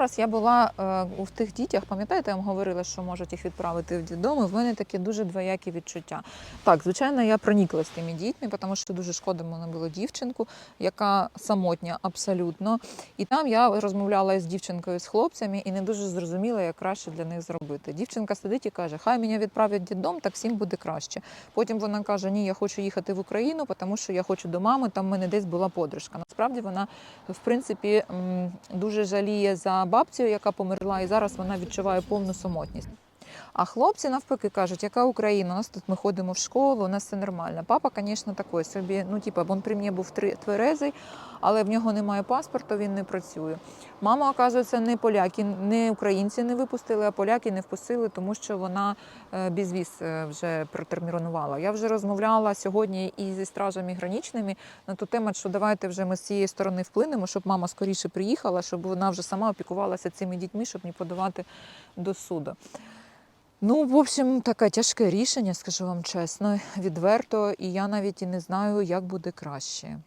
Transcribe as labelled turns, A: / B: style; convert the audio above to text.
A: Раз я була е, у тих дітях, пам'ятаєте, я вам говорила, що можуть їх відправити в дідом, і в мене такі дуже двоякі відчуття. Так, звичайно, я прониклась тими дітьми, тому що дуже шкода мене було дівчинку, яка самотня абсолютно. І там я розмовляла з дівчинкою, з хлопцями, і не дуже зрозуміла, як краще для них зробити. Дівчинка сидить і каже: Хай мене відправлять в дідом, так всім буде краще. Потім вона каже: Ні, я хочу їхати в Україну, тому що я хочу до мами. Там в мене десь була подружка. Насправді вона в принципі дуже жаліє за бабцю, яка померла, і зараз вона відчуває повну самотність. А хлопці навпаки кажуть, яка Україна? У нас тут ми ходимо в школу, у нас все нормально. Папа, звісно, такий собі, ну типа, він при мені був тверезий, але в нього немає паспорту, він не працює. Мама, оказується, не поляки, не українці не випустили, а поляки не впустили, тому що вона е, безвіз е, вже протермінувала. Я вже розмовляла сьогодні і зі стражами граничними на ту тему, що давайте вже ми з цієї сторони вплинемо, щоб мама скоріше приїхала, щоб вона вже сама опікувалася цими дітьми, щоб не подавати до суду. Ну, в общем, таке тяжке рішення, скажу вам чесно, відверто, і я навіть і не знаю, як буде краще.